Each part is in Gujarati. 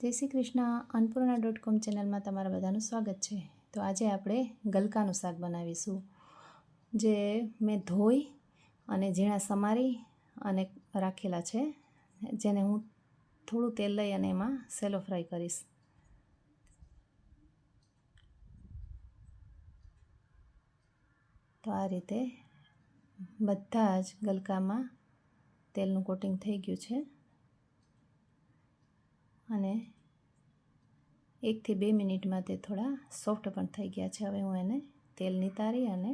જય શ્રી કૃષ્ણ. અન્નપૂર્ણા ડોટ કોમ ચેનલમાં તમારા બધાનું સ્વાગત છે. તો આજે આપણે ગલકાનું શાક બનાવીશું, જે મેં ધોઈ અને ઝીણા સમારી અને રાખેલા છે, જેને હું થોડું તેલ લઈ અને એમાં સેલો ફ્રાય કરીશ. તો આ રીતે બધા જ ગલકામાં તેલનું કોટિંગ થઈ ગયું છે. અને એકથી બે મિનિટમાં તે થોડા સોફ્ટ પણ થઈ ગયા છે. હવે હું એને તેલ નિતારી અને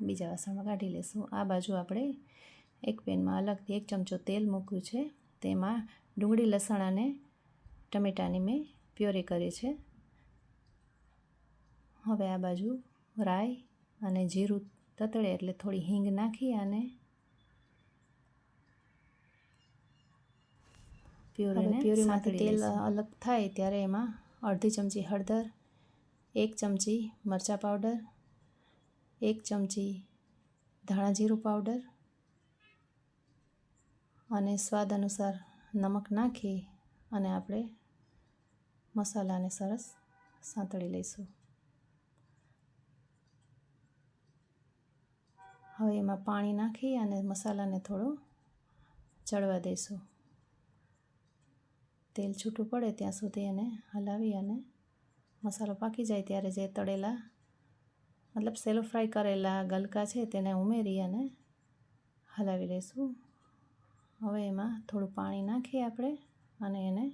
બીજા વાસણમાં કાઢી લઈશું આ બાજુ આપણે એક પેનમાં અલગથી એક ચમચો તેલ મૂક્યું છે. તેમાં ડુંગળી, લસણ અને ટમેટાની મેં પ્યોરી કરી છે. હવે આ બાજુ રાઈ અને જીરું તતળે એટલે થોડી હિંગ નાખી અને પ્યુરીને પ્યુરીમાંથી તેલ અલગ થાય ત્યારે એમાં અડધી ચમચી હળદર એક ચમચી મરચાં પાવડર એક ચમચી ધાણા જીરું પાવડર અને સ્વાદ અનુસાર નમક નાખી અને આપણે મસાલાને સરસ સાંતળી લઈશું. હવે એમાં પાણી નાખી અને મસાલાને થોડો ચડવા દઈશું. તેલ છૂટું પડે ત્યાં સુધી એને હલાવી અને મસાલો પાકી જાય ત્યારે જે તળેલા, મતલબ સેલો ફ્રાય કરેલા ગલકા છે તેને ઉમેરી અને હલાવી લઈશું. હવે એમાં થોડું પાણી નાખીએ આપણે અને એને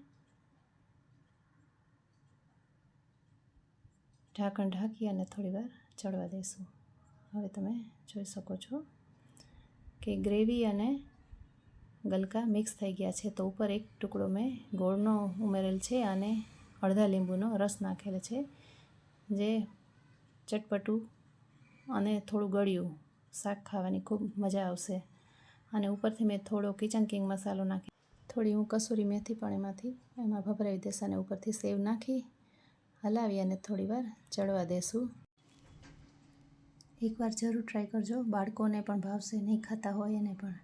ઢાંકણ ઢાંકી અને થોડીવાર ચડવા દઈશું. હવે તમે જોઈ શકો છો કે ગ્રેવી અને ગલકા મિક્સ થઈ ગયા છે. તો ઉપર એક ટુકડો મેં ગોળનો ઉમેરેલ છે અને અડધા લીંબુનો રસ નાખેલ છે, જે ચટપટું અને થોડું ગળ્યું શાક ખાવાની ખૂબ મજા આવશે. અને ઉપરથી મેં થોડો કિચન કિંગ મસાલો નાખી, થોડી હું કસૂરી મેથી પણ એમાંથી એમાં ભભરાવી દઈશ અને ઉપરથી સેવ નાખી, હલાવી અને થોડી વાર ચડવા દેશું એકવાર જરૂર ટ્રાય કરજો. બાળકોને પણ ભાવશે, નહીં ખાતા હોય એને પણ.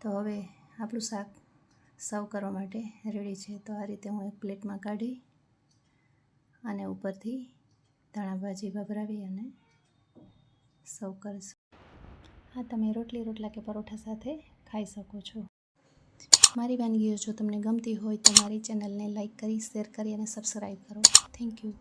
તો હવે આપણું શાક સર્વ કરવા માટે રેડી છે. તો આ રીતે હું એક પ્લેટમાં કાઢી અને ઉપરથી ધાણા ભાજી ભભરાવી અને સર્વ કરીશ. હા, તમે રોટલી, રોટલા કે પરોઠા સાથે ખાઈ શકો છો. મારી વાનગીઓ જો તમને ગમતી હોય તો મારી ચેનલને લાઇક કરી, શેર કરી અને સબસ્ક્રાઈબ કરો. Thank you.